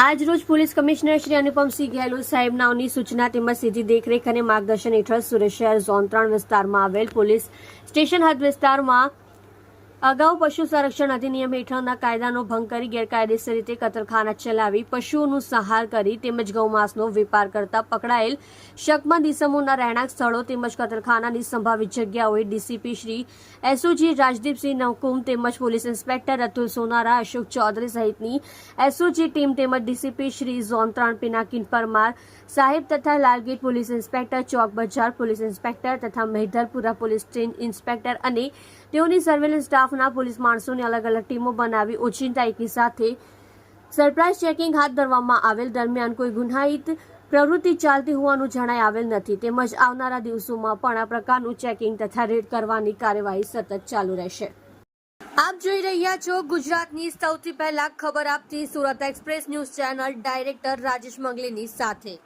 આજ રોજ police commissioner Shri Anupamsinh Gehlot સાહેબનાઓની સૂચના તેમજ સીધી દેખરેખ અને માર્ગદર્શન હેઠળ સુરત શહેર ઝોન ત્રણ વિસ્તારમાં આવેલ પોલીસ સ્ટેશન હદ વિસ્તારમાં અગાઉ પશુ સંરક્ષણ અધિનિયમ હેઠળના કાયદાનો ભંગ કરી ગેરકાયદેસર રીતે કતરખાના ચલાવી પશુઓનું સંહાર કરી તેમજ ગૌમાંસનો વેપાર કરતા પકડાયેલ શકમંદ ઇસમોના રહેણાંક સ્થળો તેમજ કતરખાનાની સંભાવિત જગ્યાઓએ ડીસીપી શ્રી એસઓજી રાજદીપસિંહ નવકુમ તેમજ પોલીસ ઇન્સ્પેક્ટર અતુલ સોનારા, અશોક ચૌધરી સહિતની એસઓજી ટીમ તેમજ ડીસીપી શ્રી ઝોન ત્રણ પિનાકિન પરમાર, સાહેબ તથા લાલગેટ પોલીસ ઇન્સ્પેક્ટર, ચોક બજાર પોલીસ ઇન્સ્પેક્ટર તથા મહેધરપુરા પોલીસ ઇન્સ્પેક્ટર અને તેઓની સર્વેલન્સ સ્ટાફના પોલીસ માણસોની અલગ અલગ ટીમો બનાવી ઓચિંતા એકી સાથે સરપ્રાઇઝ ચેકિંગ હાથ ધરવામાં આવેલ દરમિયાન કોઈ ગુનાહિત પ્રવૃત્તિ ચાલતી હોવાનું જણાઈ આવેલ નથી. તેમજ આવનારા દિવસોમાં પણ આ પ્રકારનું ચેકિંગ તથા રેડ કરવાની કાર્યવાહી સતત ચાલુ રહેશે. આપ જોઈ રહ્યા છો ગુજરાતની સૌથી પહેલા ખબર આપતી Surat express news channel director Rajesh મંગલીની સાથે.